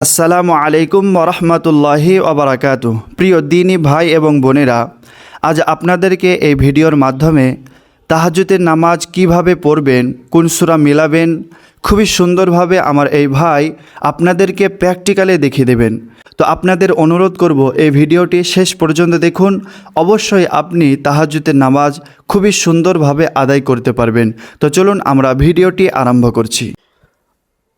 আসসালামু আলাইকুম রহমতুল্লাহি ওবরাকাত প্রিয় দিনী ভাই এবং বোনেরা, আজ আপনাদেরকে এই ভিডিওর মাধ্যমে তাহাজুতের নামাজ কীভাবে পড়বেন, কোন সুরা মিলাবেন, খুবই সুন্দরভাবে আমার এই ভাই আপনাদেরকে প্র্যাকটিক্যালে দেখিয়ে দেবেন। তো আপনাদের অনুরোধ করব, এই ভিডিওটি শেষ পর্যন্ত দেখুন। অবশ্যই আপনি তাহাজুতের নামাজ খুবই সুন্দরভাবে আদায় করতে পারবেন। তো চলুন আমরা ভিডিওটি আরম্ভ করছি।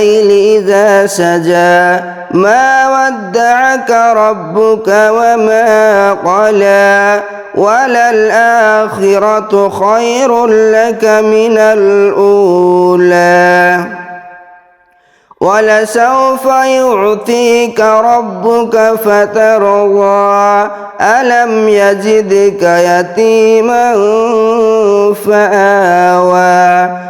والليل إذا سجى ما ودعك ربك وما قلى وللآخرة خير لك من الأولى. ولسوف يعطيك ربك فترضى ألم يجدك يتيما فآوى.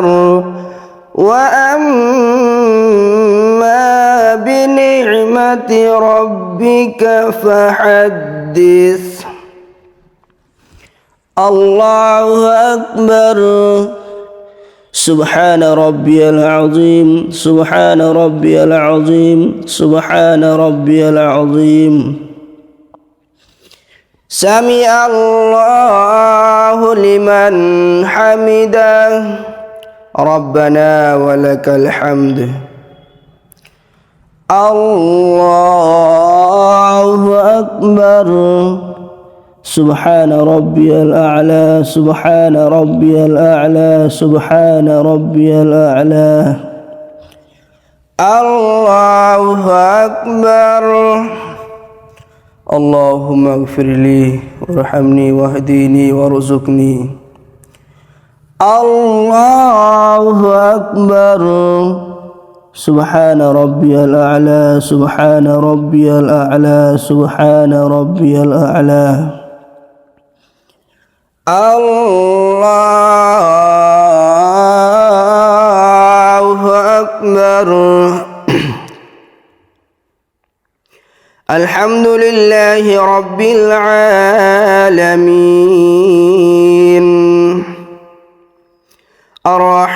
تنهر وأما بنعمة ربك فحدث. الله أكبر. سبحان ربي العظيم. سبحان ربي العظيم. سبحان ربي العظيم. سمع الله لمن حمده. ربنا ولك الحمد. الله أكبر. سبحان ربي الأعلى سبحان ربي الأعلى سبحان ربي الأعلى. الله أكبر. اللهم اغفر لي وارحمني واهديني وارزقني. الله أكبر سبحان ربي الأعلى سبحان ربي الأعلى سبحان ربي الأعلى الله أكبر الحمد لله رب العالمين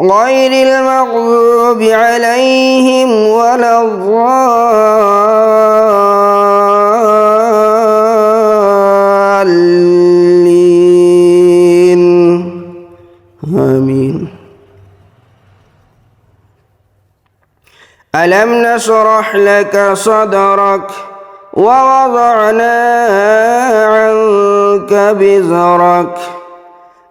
غير المغضوب عليهم ولا الضالين. آمين. ألم نشرح لك صدرك ووضعنا عنك بزرك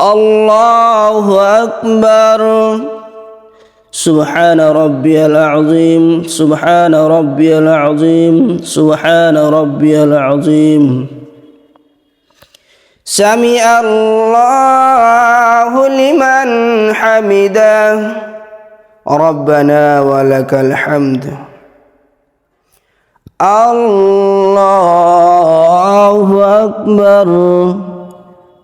الله أكبر. سبحان ربي العظيم سبحان ربي العظيم سبحان ربي العظيم. سمع الله لمن حمده. ربنا ولك الحمد. الله أكبر.